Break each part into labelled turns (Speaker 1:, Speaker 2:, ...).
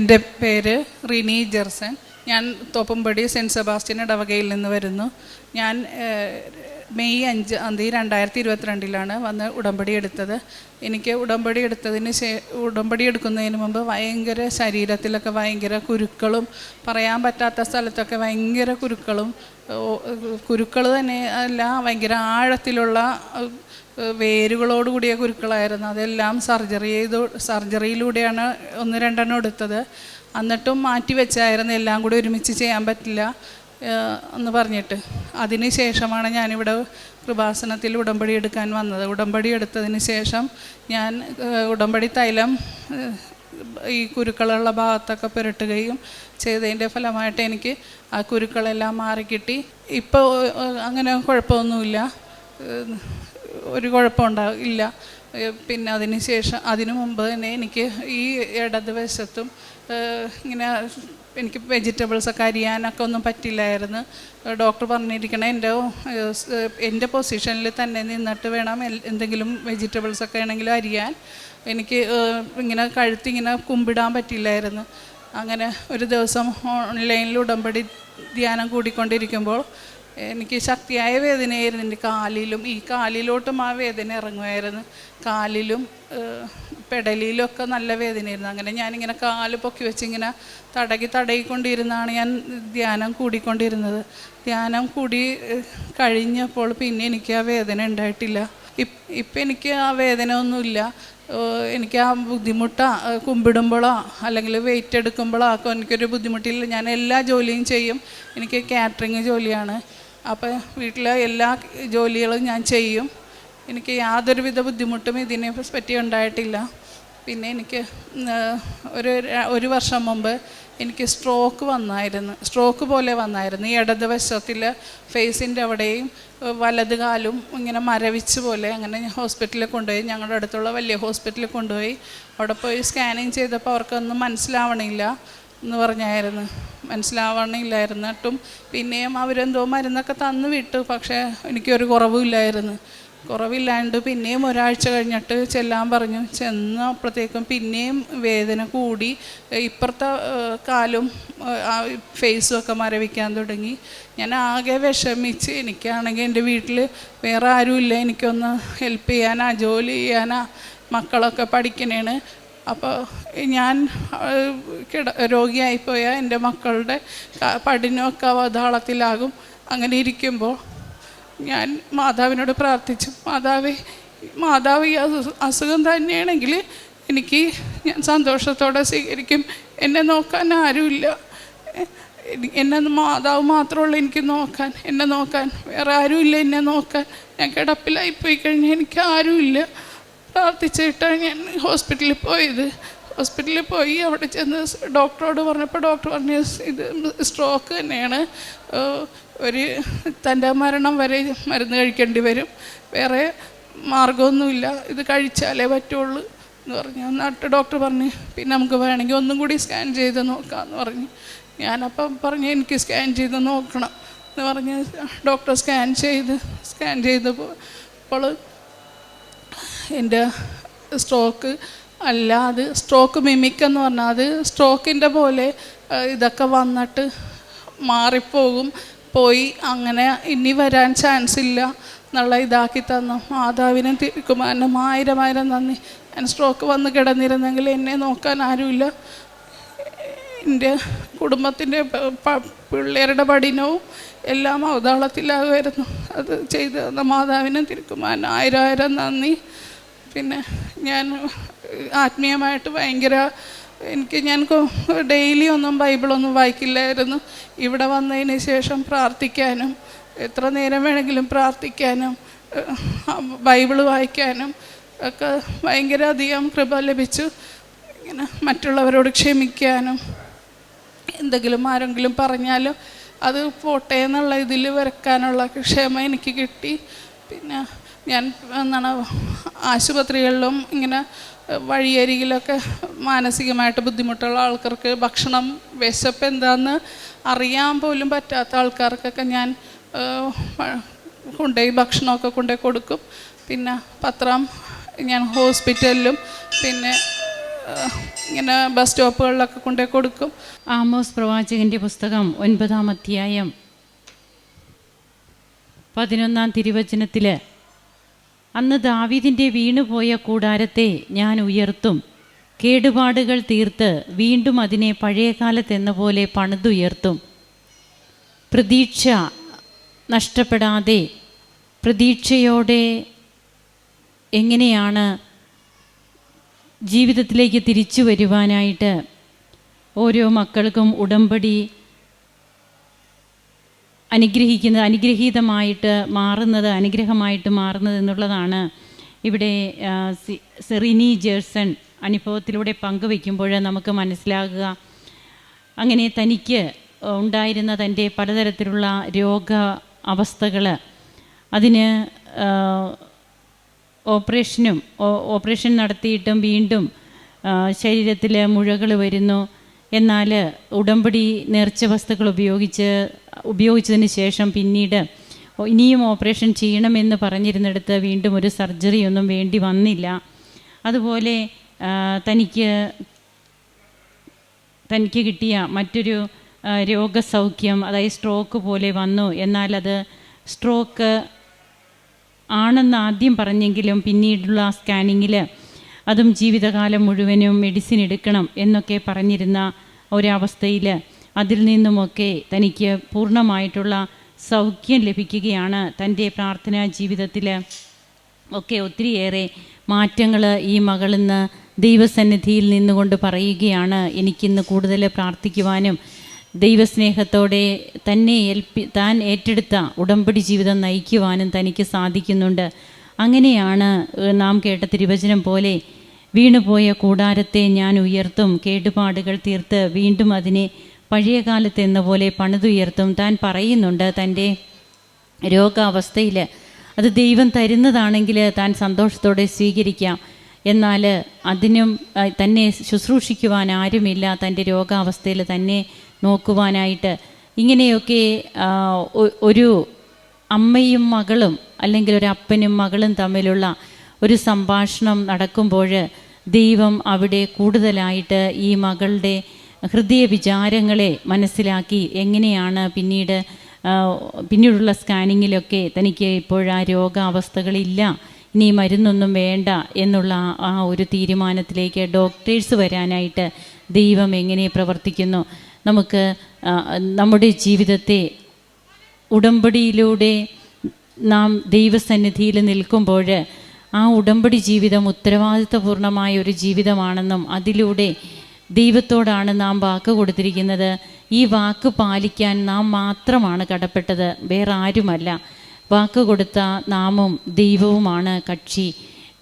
Speaker 1: എന്റെ പേര് റിനി ജെർസൺ. ഞാൻ തോപ്പുംപടി സെന്റ് സെബാസ്റ്റ്യൻ ഇടവകയിൽ നിന്ന് വരുന്നു. ഞാൻ മെയ് അഞ്ചാം തീയതി രണ്ടായിരത്തി ഇരുപത്തിരണ്ടിലാണ് വന്ന് ഉടമ്പടി എടുത്തത്. എനിക്ക് ഉടമ്പടി എടുത്തതിന് ശേ ഉടമ്പടി എടുക്കുന്നതിന് മുമ്പ് ഭയങ്കര ശരീരത്തിലൊക്കെ ഭയങ്കര കുരുക്കളും പറയാൻ പറ്റാത്ത സ്ഥലത്തൊക്കെ ഭയങ്കര കുരുക്കളും കുരുക്കൾ തന്നെ അല്ല ഭയങ്കര ആഴത്തിലുള്ള വേരുകളോട് കൂടിയ കുരുക്കളായിരുന്നു. അതെല്ലാം സർജറി ചെയ്ത് സർജറിയിലൂടെയാണ് ഒന്ന് രണ്ടെണ്ണം എടുത്തത്. എന്നിട്ടും മാറ്റി വെച്ചായിരുന്നു. എല്ലാം കൂടി ഒരുമിച്ച് ചെയ്യാൻ പറ്റില്ല എന്ന് പറഞ്ഞിട്ട്. അതിന് ശേഷമാണ് ഞാനിവിടെ കൃപാസനത്തിൽ ഉടമ്പടി എടുക്കാൻ വന്നത്. ഉടമ്പടി എടുത്തതിന് ശേഷം ഞാൻ ഉടമ്പടി തൈലം ഈ കുരുക്കളുള്ള ഭാഗത്തൊക്കെ പുരട്ടുകയും ചെയ്തതിന്റെ ഫലമായിട്ട് എനിക്ക് ആ കുരുക്കളെല്ലാം മാറിക്കിട്ടി. ഇപ്പോൾ അങ്ങനെ കുഴപ്പമൊന്നുമില്ല. ഒരു കുഴപ്പമുണ്ടാവും ഇല്ല. പിന്നെ അതിന് ശേഷം അതിനു മുമ്പ് തന്നെ എനിക്ക് ഈ ഇടതുവശത്തും ഇങ്ങനെ എനിക്ക് വെജിറ്റബിൾസൊക്കെ അരിയാനൊക്കെ ഒന്നും പറ്റില്ലായിരുന്നു. ഡോക്ടർ പറഞ്ഞിരിക്കണം എന്റെ എന്റെ പൊസിഷനിൽ തന്നെ നിന്നിട്ട് വേണം എന്തെങ്കിലും വെജിറ്റബിൾസൊക്കെ ആണെങ്കിലും അരിയാൻ. എനിക്ക് ഇങ്ങനെ കഴുത്തിങ്ങനെ കുമ്പിടാൻ പറ്റില്ലായിരുന്നു. അങ്ങനെ ഒരു ദിവസം ഓൺലൈനിൽ ഉടമ്പടി ധ്യാനം കൂടിക്കൊണ്ടിരിക്കുമ്പോൾ എനിക്ക് ശക്തിയായ വേദനയായിരുന്നു എന്റെ കാലിലും. ഈ കാലിലോട്ടും ആ വേദന ഇറങ്ങുമായിരുന്നു. കാലിലും പെടലിയിലൊക്കെ നല്ല വേദനയായിരുന്നു. അങ്ങനെ ഞാനിങ്ങനെ കാൽ പൊക്കി വെച്ചിങ്ങനെ തടകി തടയിക്കൊണ്ടിരുന്നാണ് ഞാൻ ധ്യാനം കൂടിക്കൊണ്ടിരുന്നത്. ധ്യാനം കൂടി കഴിഞ്ഞപ്പോൾ പിന്നെ എനിക്ക് ആ വേദന ഉണ്ടായിട്ടില്ല. ഇപ് ഇപ്പം എനിക്ക് ആ വേദന ഒന്നുമില്ല. എനിക്ക് ആ ബുദ്ധിമുട്ടാ കുമ്പിടുമ്പോഴോ അല്ലെങ്കിൽ വെയിറ്റ് എടുക്കുമ്പോഴോ ഒക്കെ എനിക്കൊരു ബുദ്ധിമുട്ടില്ല. ഞാൻ എല്ലാ ജോലിയും ചെയ്യും. എനിക്ക് കാറ്ററിങ് ജോലിയാണ്. അപ്പോൾ വീട്ടിലെ എല്ലാ ജോലികളും ഞാൻ ചെയ്യും. എനിക്ക് യാതൊരുവിധ ബുദ്ധിമുട്ടും ഇതിനെ പറ്റി ഉണ്ടായിട്ടില്ല. പിന്നെ എനിക്ക് ഒരു ഒരു വർഷം മുമ്പ് എനിക്ക് സ്ട്രോക്ക് വന്നായിരുന്നു. സ്ട്രോക്ക് പോലെ വന്നായിരുന്നു. ഈ ഇടത് വശത്തിൽ ഫേസിന്റെ അവിടെയും വലത് കാലും ഇങ്ങനെ മരവിച്ച് പോലെ അങ്ങനെ ഹോസ്പിറ്റലിൽ കൊണ്ടുപോയി. ഞങ്ങളുടെ അടുത്തുള്ള വലിയ ഹോസ്പിറ്റലിൽ കൊണ്ടുപോയി. അവിടെ പോയി സ്കാനിങ് ചെയ്തപ്പോൾ അവർക്കൊന്നും മനസ്സിലാവണില്ല എന്ന് പറഞ്ഞായിരുന്നു. മനസ്സിലാവണില്ലായിരുന്നു എന്നിട്ടും പിന്നെയും അവരെന്തോ മരുന്നൊക്കെ തന്നു വിട്ടു. പക്ഷേ എനിക്കൊരു കുറവുമില്ലായിരുന്നു. കുറവില്ലാണ്ട് പിന്നെയും ഒരാഴ്ച കഴിഞ്ഞിട്ട് ചെല്ലാൻ പറഞ്ഞു. ചെന്നപ്പോഴത്തേക്കും പിന്നെയും വേദന കൂടി. ഇപ്പുറത്തെ കാലും ഫേസും ഒക്കെ മരവിക്കാൻ തുടങ്ങി. ഞാൻ ആകെ വിഷമിച്ച് എനിക്കാണെങ്കിൽ എന്റെ വീട്ടിൽ വേറെ ആരുമില്ല. എനിക്കൊന്ന് ഹെൽപ്പ് ചെയ്യാനാ ജോലി ചെയ്യാനാ മക്കളൊക്കെ പഠിക്കണേണ്. അപ്പോൾ ഞാൻ കിട രോഗിയായിപ്പോയാൽ എന്റെ മക്കളുടെ പടിനൊക്കെ അവതാളത്തിലാകും. അങ്ങനെ ഇരിക്കുമ്പോൾ ഞാൻ മാതാവിനോട് പ്രാർത്ഥിച്ചു. മാതാവേ മാതാവ് ഈ അസു- അസുഖം തന്നെയാണെങ്കിൽ എനിക്ക് ഞാൻ സന്തോഷത്തോടെ സ്വീകരിക്കും. എന്നെ നോക്കാൻ ആരുമില്ല. എന്നെ മാതാവ് മാത്രമുള്ളൂ എനിക്ക് നോക്കാൻ. എന്നെ നോക്കാൻ. വേറെ ആരുമില്ല എന്നെ നോക്കാൻ. ഞാൻ കിടപ്പിലായി പോയി കഴിഞ്ഞാൽ എനിക്ക് ആരുമില്ല. പ്രാർത്ഥിച്ചിട്ടാണ് ഞാൻ ഹോസ്പിറ്റലിൽ പോയത്. ഹോസ്പിറ്റലിൽ പോയി അവിടെ ചെന്ന് ഡോക്ടറോട് പറഞ്ഞപ്പോൾ ഡോക്ടർ പറഞ്ഞു ഇത് സ്ട്രോക്ക് തന്നെയാണ്. ഒരു തന്റെ മരണം വരെ മരുന്ന് കഴിക്കേണ്ടി വരും. വേറെ മാർഗമൊന്നുമില്ല ഇത് കഴിച്ചാലേ പറ്റുള്ളൂ. എന്ന് പറഞ്ഞു. എന്നിട്ട് ഡോക്ടർ പറഞ്ഞു പിന്നെ നമുക്ക് വേണമെങ്കിൽ ഒന്നും കൂടി സ്കാൻ ചെയ്ത് നോക്കാമെന്ന് പറഞ്ഞു. ഞാനപ്പം പറഞ്ഞു എനിക്ക് സ്കാൻ ചെയ്ത് നോക്കണം. എന്ന് പറഞ്ഞ് ഡോക്ടർ സ്കാൻ ചെയ്ത് സ്കാൻ ചെയ്തപ്പോൾ അപ്പോൾ എന്റെ സ്ട്രോക്ക് അല്ല അത് സ്ട്രോക്ക് മിമിക് എന്ന് പറഞ്ഞാൽ അത് സ്ട്രോക്കിന്റെ പോലെ ഇതൊക്കെ വന്നിട്ട് മാറിപ്പോകും. പോയി അങ്ങനെ ഇനി വരാൻ ചാൻസ് ഇല്ല എന്നുള്ള ഇതാക്കി തന്നു. മാതാവിനും തിരുക്കുമാരനും ആയിരം ആയിരം നന്ദി. ഞാൻ സ്ട്രോക്ക് വന്ന് കിടന്നിരുന്നെങ്കിൽ എന്നെ നോക്കാൻ ആരുമില്ല. എന്റെ കുടുംബത്തിന്റെ പിള്ളേരുടെ പഠനവും എല്ലാം അവതാളത്തിലാകുമായിരുന്നു. അത് ചെയ്ത് തന്ന മാതാവിനും തിരുക്കുമാരനും ആയിരം ആയിരം നന്ദി. പിന്നെ ഞാൻ ആത്മീയമായിട്ട് ഭയങ്കര എനിക്ക് ഞാൻ ഡെയിലി ഒന്നും ബൈബിളൊന്നും വായിക്കില്ലായിരുന്നു. ഇവിടെ വന്നതിന് ശേഷം പ്രാർത്ഥിക്കാനും എത്ര നേരം വേണമെങ്കിലും പ്രാർത്ഥിക്കാനും ബൈബിൾ വായിക്കാനും ഒക്കെ ഭയങ്കര അധികം കൃപ ലഭിച്ചു. ഇങ്ങനെ മറ്റുള്ളവരോട് ക്ഷമിക്കാനും എന്തെങ്കിലും ആരെങ്കിലും പറഞ്ഞാലും അത് പോട്ടെ എന്നുള്ള ഇതിൽ വരക്കാനുള്ള ക്ഷമ എനിക്ക് കിട്ടി. പിന്നെ ഞാൻ എന്താണ് ആശുപത്രികളിലും ഇങ്ങനെ വഴിയരികിലൊക്കെ മാനസികമായിട്ട് ബുദ്ധിമുട്ടുള്ള ആൾക്കാർക്ക് ഭക്ഷണം വിശപ്പ് എന്താണെന്ന് അറിയാൻ പോലും പറ്റാത്ത ആൾക്കാർക്കൊക്കെ ഞാൻ കൊണ്ടുപോയി ഭക്ഷണമൊക്കെ കൊണ്ടുപോയി കൊടുക്കും. പിന്നെ പത്രം ഞാൻ ഹോസ്പിറ്റലിലും പിന്നെ ഇങ്ങനെ ബസ് സ്റ്റോപ്പുകളിലൊക്കെ കൊണ്ടുപോയി കൊടുക്കും.
Speaker 2: ആമോസ് പ്രവാചകന്റെ പുസ്തകം ഒൻപതാം അധ്യായം പതിനൊന്നാം തിരുവചനത്തിൽ അന്ന് ദാവീദിന്റെ വീണുപോയ കൂടാരത്തെ ഞാൻ ഉയർത്തും. കേടുപാടുകൾ തീർത്ത് വീണ്ടും അതിനെ പഴയകാലത്തെന്ന പോലെ പണിതുയർത്തും. പ്രതീക്ഷ നഷ്ടപ്പെടാതെ പ്രതീക്ഷയോടെ എങ്ങനെയാണ് ജീവിതത്തിലേക്ക് തിരിച്ചു വരുവാനായിട്ട് ഓരോ മക്കൾക്കും ഉടമ്പടി അനുഗ്രഹിക്കുന്ന അനുഗ്രഹീതമായിട്ട് മാറുന്നത് അനുഗ്രഹമായിട്ട് മാറുന്നത് എന്നുള്ളതാണ് ഇവിടെ സെറിനി ജേഴ്സൺ അനുഭവത്തിലൂടെ പങ്കുവെക്കുമ്പോൾ നമുക്ക് മനസ്സിലാകുക. അങ്ങനെ തനിക്ക് ഉണ്ടായിരുന്ന തന്റെ പലതരത്തിലുള്ള രോഗ അവസ്ഥകൾ അതിന് ഓപ്പറേഷനും ഓപ്പറേഷൻ നടത്തിയിട്ടും വീണ്ടും ശരീരത്തിൽ മുഴകൾ വരുന്നു. എന്നാൽ ഉടമ്പടി നേർച്ച വസ്തുക്കൾ ഉപയോഗിച്ച് ഉപയോഗിച്ചതിന് ശേഷം പിന്നീട് ഇനിയും ഓപ്പറേഷൻ ചെയ്യണമെന്ന് പറഞ്ഞിരുന്നിടത്ത് വീണ്ടും ഒരു സർജറി ഒന്നും വേണ്ടി വന്നില്ല. അതുപോലെ തനിക്ക് തനിക്ക് കിട്ടിയ മറ്റൊരു രോഗസൗഖ്യം അതായത് സ്ട്രോക്ക് പോലെ വന്നു. എന്നാൽ അത് സ്ട്രോക്ക് ആണെന്ന് ആദ്യം പറഞ്ഞെങ്കിലും പിന്നീടുള്ള സ്കാനിങ്ങിൽ അതും ജീവിതകാലം മുഴുവനും മെഡിസിൻ എടുക്കണം എന്നൊക്കെ പറഞ്ഞിരുന്ന ഒരവസ്ഥയിൽ അതിൽ നിന്നുമൊക്കെ തനിക്ക് പൂർണമായിട്ടുള്ള സൗഖ്യം ലഭിക്കുകയാണ് തന്റെ പ്രാർത്ഥനാ ജീവിതത്തിൽ. ഒക്കെ ഒത്തിരിയേറെ മാറ്റങ്ങൾ ഈ മകളിന്ന് ദൈവസന്നിധിയിൽ നിന്നുകൊണ്ട് പറയുകയാണ്. എനിക്കിന്ന് കൂടുതൽ പ്രാർത്ഥിക്കുവാനും ദൈവസ്നേഹത്തോടെ തന്നെ ഏൽപ്പി താൻ ഏറ്റെടുത്ത ഉടമ്പടി ജീവിതം നയിക്കുവാനും തനിക്ക് സാധിക്കുന്നുണ്ട്. അങ്ങനെയാണ് നാം കേട്ട തിരുവചനം പോലെ വീണുപോയ കൂടാരത്തെ ഞാൻ ഉയർത്തും. കേടുപാടുകൾ തീർത്ത് വീണ്ടും അതിനെ പഴയ കാലത്തെന്ന പോലെ പണിതുയർത്തും. താൻ പറയുന്നുണ്ട് തന്റെ രോഗാവസ്ഥയിൽ അത് ദൈവം തരുന്നതാണെങ്കിൽ താൻ സന്തോഷത്തോടെ സ്വീകരിക്കാം. എന്നാൽ അതിനും തന്നെ ശുശ്രൂഷിക്കുവാൻ ആരുമില്ല. തന്റെ രോഗാവസ്ഥയിൽ തന്നെ നോക്കുവാനായിട്ട് ഇങ്ങനെയൊക്കെ ഒരു അമ്മയും മകളും അല്ലെങ്കിൽ ഒരു അപ്പനും മകളും തമ്മിലുള്ള ഒരു സംഭാഷണം നടക്കുമ്പോൾ ദൈവം അവിടെ കൂടുതലായിട്ട് ഈ മകളുടെ ഹൃദയ വിചാരങ്ങളെ മനസ്സിലാക്കി എങ്ങനെയാണ് പിന്നീട് പിന്നീടുള്ള സ്കാനിങ്ങിലൊക്കെ തനിക്ക് ഇപ്പോഴാ രോഗാവസ്ഥകളില്ല ഇനി മരുന്നൊന്നും വേണ്ട എന്നുള്ള ആ ഒരു തീരുമാനത്തിലേക്ക് ഡോക്ടേഴ്സ് വരാനായിട്ട് ദൈവം എങ്ങനെ പ്രവർത്തിക്കുന്നു? നമുക്ക് നമ്മുടെ ജീവിതത്തെ ഉടമ്പടിയിലൂടെ നാം ദൈവസന്നിധിയിൽ നിൽക്കുമ്പോൾ ആ ഉടമ്പടി ജീവിതം ഉത്തരവാദിത്വപൂർണമായ ഒരു ജീവിതമാണെന്നും അതിലൂടെ ദൈവത്തോടാണ് നാം വാക്ക് കൊടുത്തിരിക്കുന്നത്. ഈ വാക്ക് പാലിക്കാൻ നാം മാത്രമാണ് കടപ്പെട്ടത്. വേറെ ആരുമല്ല. വാക്ക് കൊടുത്ത നാമും ദൈവവുമാണ് കക്ഷി.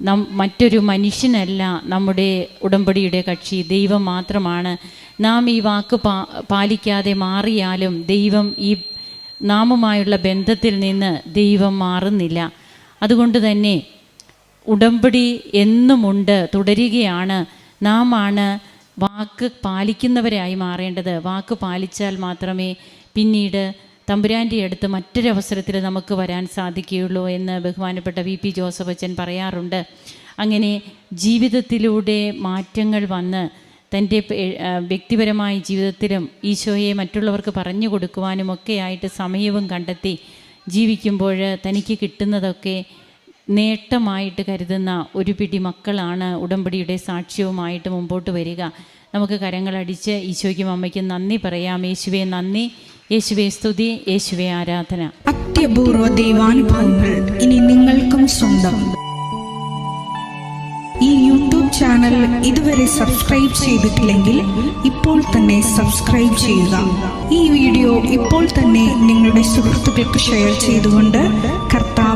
Speaker 2: നം മറ്റൊരു മനുഷ്യനല്ല നമ്മുടെ ഉടമ്പടിയുടെ കക്ഷി. ദൈവം മാത്രമാണ്. നാം ഈ വാക്ക് പാ പാലിക്കാതെ മാറിയാലും ദൈവം ഈ നാമുമായുള്ള ബന്ധത്തിൽ നിന്ന് ദൈവം മാറുന്നില്ല. അതുകൊണ്ട് തന്നെ ഉടമ്പടി എന്നുമുണ്ട് തുടരുകയാണ്. നാം ആണ് വാക്ക് പാലിക്കുന്നവരായി മാറേണ്ടത്. വാക്ക് പാലിച്ചാൽ മാത്രമേ പിന്നീട് തമ്പുരാന്റെ അടുത്ത് മറ്റൊരവസരത്തിൽ നമുക്ക് വരാൻ സാധിക്കുകയുള്ളൂ എന്ന് ബഹുമാനപ്പെട്ട വി പി ജോസഫ് അച്ഛൻ പറയാറുണ്ട്. അങ്ങനെ ജീവിതത്തിലൂടെ മാറ്റങ്ങൾ വന്ന് തന്റെ വ്യക്തിപരമായ ജീവിതത്തിലും ഈശോയെ മറ്റുള്ളവർക്ക് പറഞ്ഞു കൊടുക്കുവാനും ഒക്കെ ആയിട്ട് സമയവും കണ്ടെത്തി ജീവിക്കുമ്പോൾ തനിക്ക് കിട്ടുന്നതൊക്കെ നേട്ടമായിട്ട് കരുതുന്ന ഒരു പിടി മക്കളാണ് ഉടമ്പടിയുടെ സാക്ഷ്യവുമായിട്ട് മുമ്പോട്ട് വരിക. നമുക്ക് കരങ്ങളടിച്ച് ഈശോയ്ക്കും അമ്മയ്ക്കും നന്ദി പറയാം. യേശുവെ നന്ദി. യേശുവെ സ്തുതി. യേശുവെ ആരാധന.
Speaker 3: അത്യപൂർവ ദൈവാനുഭവങ്ങൾ ഇനി നിങ്ങൾക്കും സ്വന്തം. ഈ യൂട്യൂബ് ചാനൽ ഇതുവരെ സബ്സ്ക്രൈബ് ചെയ്തിട്ടില്ലെങ്കിൽ ഇപ്പോൾ തന്നെ സബ്സ്ക്രൈബ് ചെയ്യുക. ഈ വീഡിയോ ഇപ്പോൾ തന്നെ നിങ്ങളുടെ സുഹൃത്തുക്കൾക്ക് ഷെയർ ചെയ്തുകൊണ്ട്